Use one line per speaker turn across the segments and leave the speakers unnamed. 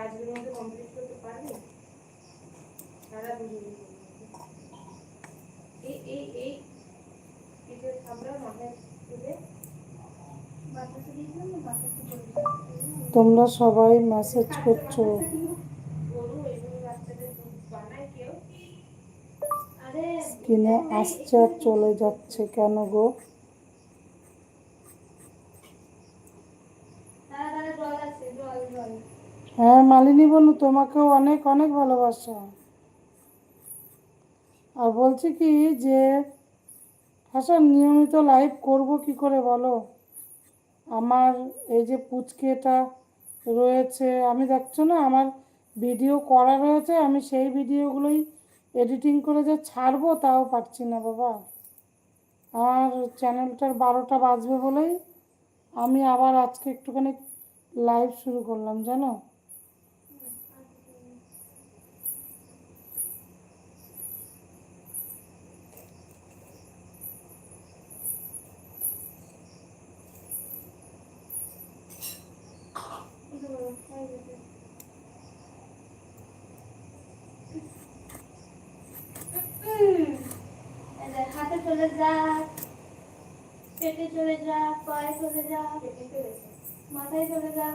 আজকের মধ্যে কমপ্লিট করতে পারবে? সারা বুঝে এই এই এই পিঠের খাবরা মাথায় তুলে।
তোমরা সবাই মেসেজ করছ। কিনে আসছে আর চলে যাচ্ছে কেন গো?
তারা তারা জল আছে জল জল।
হ্যাঁ মালিনী বনু, তোমাকেও অনেক অনেক ভালোবাসা। আর বলছি কি যে, হাসান, নিয়মিত লাইভ করব কি করে বলো? আমার এই যে পুচকেটা রয়েছে, আমি দেখছ না, আমার ভিডিও করা রয়েছে, আমি সেই ভিডিওগুলোই এডিটিং করে যে ছাড়বো, তাও পারছি না বাবা। আমার চ্যানেলটার বারোটা বাজবে বলেই আমি আবার আজকে একটুখানি লাইভ শুরু করলাম, জানো?
হাতে চলে যা পেটে চলে যা পায়ে চলে যা মাথায় চলে যা।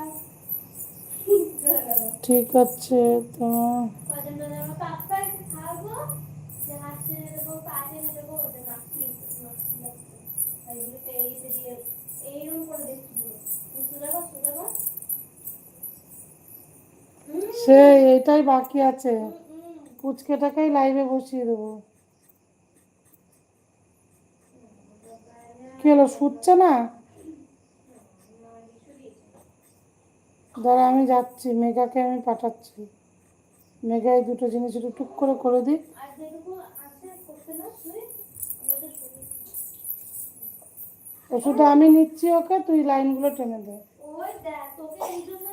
ঠিক আছে তো
চলে যাব কাপটা একটু খাওয়াবো যে হাত ছেড়ে দেবো পা ছেড়ে দেবো ওটা নাচি নাচি লাগছে এইগুলোকে এইতে দিয়ে এইরকম করে দেখছি পুরো সুদাবা সুদাবা
সে এটাই বাকি আছে। পুচকেটাকেই লাইভে বসিয়ে দেবো। কি হলো, শুচ্ছে না? দাঁড়া, আমি যাচ্ছি, মেঘাকে আমি পাঠাচ্ছি। মেঘা এই দুটো জিনিস একটু টুক করে করে
আমি
ওষুধটা আমি নিচ্ছি ওকে, তুই লাইনগুলো টেনে দে।
ওই দেখ, তোকে এই জন্যই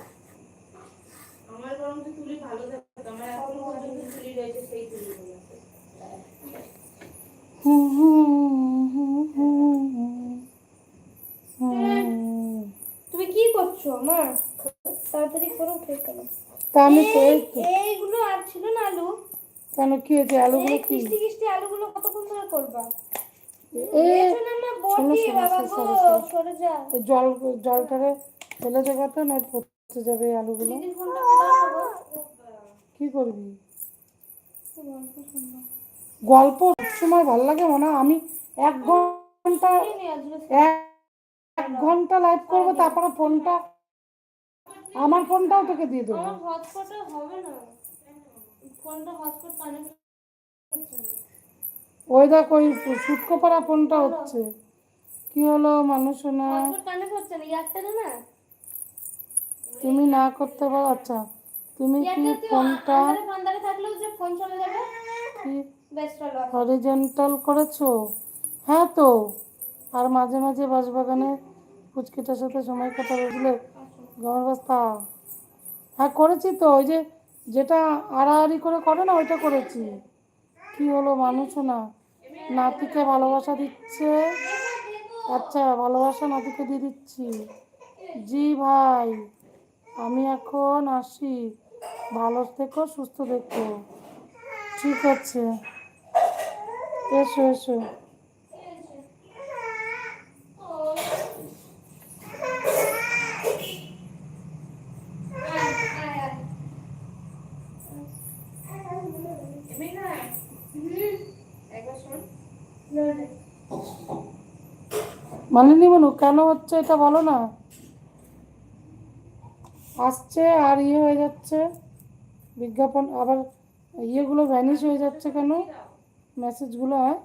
ভালো থাকতো আমার এখনও পর্যন্ত রয়েছে সেই।
তুমি কি করছ মা? তাড়াতাড়ি করো খেয়ে ফেলো
তা আমি
এইগুলো আর ছিল না আলু।
কেন কি হয়েছে? আলুগুলো কি?
কিস্তি কিস্তি আলুগুলো কতক্ষণ ধরে করবা?
জল জলটারে ফেলে দেবো তো না পড়তে যাবে আলুগুলো। কি করবি?
গল্প
সময় ভালো লাগে মনে আমি এক
ঘণ্টা
এক ঘণ্টা লাইভ করব তারপরে ফোনটা আমার ফোনটাও তোকে দিয়ে দেবো। ওই দেখ ওই পাড়া ফোনটা হচ্ছে। কি হলো মানুষ না? তুমি না করতে পারো আচ্ছা। তুমি কি ফোনটা হরিজেন্টাল করেছ? হ্যাঁ তো। আর মাঝে মাঝে বাঁশবাগানে পুচকিটার সাথে সময় কাটা বুঝলে গমের বস্তা হ্যাঁ করেছি তো। ওই যে যেটা আড়াআড়ি করে করে না ওইটা করেছি। কি হলো মানুষও না। নাতিকে ভালোবাসা দিচ্ছে। আচ্ছা ভালোবাসা নাতিকে দিয়ে দিচ্ছি। জি ভাই। আমি এখন আসি। ভালো থেকো, সুস্থ থেকো। ঠিক আছে। এসো এসো।
এমনি না
মানিনি মনু কেন হচ্ছে? এটা বলো না? আসছে আর ইয়ে হয়ে যাচ্ছে। বিজ্ঞাপন আবার ইয়েগুলো ভ্যানিশ হয়ে যাচ্ছে কেন? মেসেজগুলো হ্যাঁ?